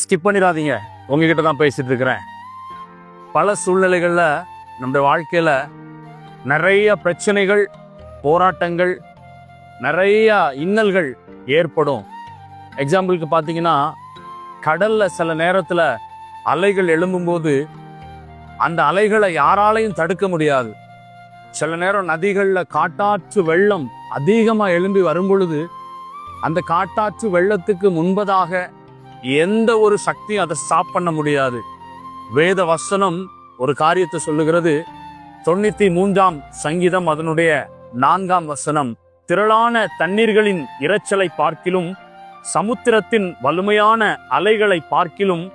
Skip பண்ணிடாதீங்க. உங்ககிட்ட தான் பேசிட்டு இருக்கிறேன். பல சூழ்நிலைகளில் நம்முடைய வாழ்க்கையில் நிறைய பிரச்சனைகள் போராட்டங்கள் நிறைய இன்னல்கள் ஏற்படும். எக்ஸாம்பிளுக்கு பார்த்தீங்கன்னா கடலில் சில நேரத்தில் அலைகள் எழும்பும்போது அந்த அலைகளை யாராலையும் தடுக்க முடியாது. சில நேரம் நதிகளில் காட்டாற்று வெள்ளம் அதிகமாக எழும்பி வரும் பொழுது அந்த காட்டாற்று வெள்ளத்துக்கு முன்பதாக எந்த ஒரு சக்தியும் அதை ஸ்டாப் பண்ண முடியாது. வேத வசனம் ஒரு காரியத்தை சொல்லுகிறது. தொண்ணூத்தி மூன்றாம் சங்கீதம் அதனுடைய நான்காம் வசனம். திரளான தண்ணீர்களின் இரைச்சலை பார்க்கிலும் சமுத்திரத்தின் வலிமையான அலைகளை பார்க்கிலும்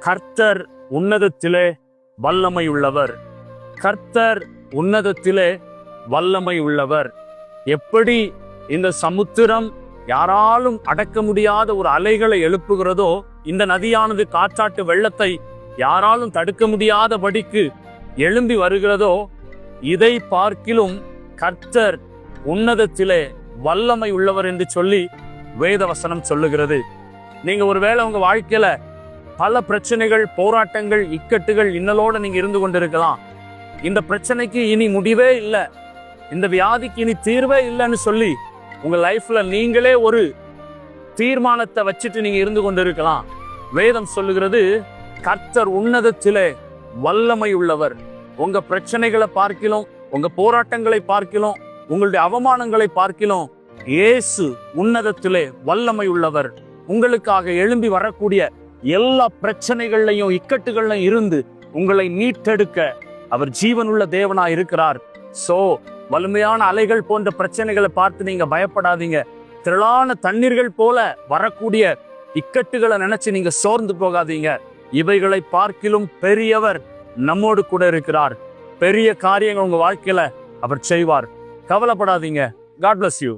கர்த்தர் உன்னதத்திலே வல்லமை உள்ளவர் கர்த்தர் உன்னதத்திலே வல்லமை உள்ளவர் எப்படி இந்த சமுத்திரம் யாராலும் அடக்க முடியாத ஒரு அலைகளை எழுப்புகிறதோ இந்த நதியானது காற்றாட்டு வெள்ளத்தை யாராலும் தடுக்க முடியாதபடிக்கு எழும்பி வருகிறதோ இதை பார்க்கிலும் கர்த்தர் உன்னதத்திலே வல்லமை உள்ளவர் என்று சொல்லி வேத வசனம் சொல்லுகிறது. நீங்க ஒருவேளை உங்க வாழ்க்கையில பல பிரச்சனைகள் போராட்டங்கள் இக்கட்டுகள் இன்னலோட நீங்க இருந்து கொண்டிருக்கலாம். இந்த பிரச்சனைக்கு இனி முடிவே இல்லை. இந்த வியாதிக்கு இனி தீர்வே இல்லைன்னு சொல்லி உங்க லைஃப்ல நீங்களே ஒரு தீர்மானத்தை வச்சுட்டு நீங்க இருந்து கொண்டிருக்கலாம். வேதம் சொல்லுகிறது கர்த்தர் உன்னதத்திலே வல்லமை உள்ளவர். உங்க பிரச்சனைகளை பார்க்கிலும் உங்க போராட்டங்களை பார்க்கிலும் உங்களுடைய அவமானங்களை பார்க்கிலும் இயேசு உன்னதத்திலே வல்லமை உள்ளவர். உங்களுக்காக எழும்பி வரக்கூடிய எல்லா பிரச்சனைகள்லையும் இக்கட்டுகள்லையும் இருந்து உங்களை மீட்டெடுக்க அவர் ஜீவனுள்ள தேவனா இருக்கிறார் சோ வலிமையான அலைகள் போன்ற பிரச்சனைகளை பார்த்து நீங்க பயப்படாதீங்க. திரளான தண்ணீர்கள் போல வரக்கூடிய இக்கட்டுகளை நினைச்சு நீங்க சோர்ந்து போகாதீங்க. இவைகளை பார்க்கிலும் பெரியவர் நம்மோடு கூட இருக்கிறார். பெரிய காரியங்கள் உங்க வாழ்க்கையில அவர் செய்வார். கவலைப்படாதீங்க. God bless you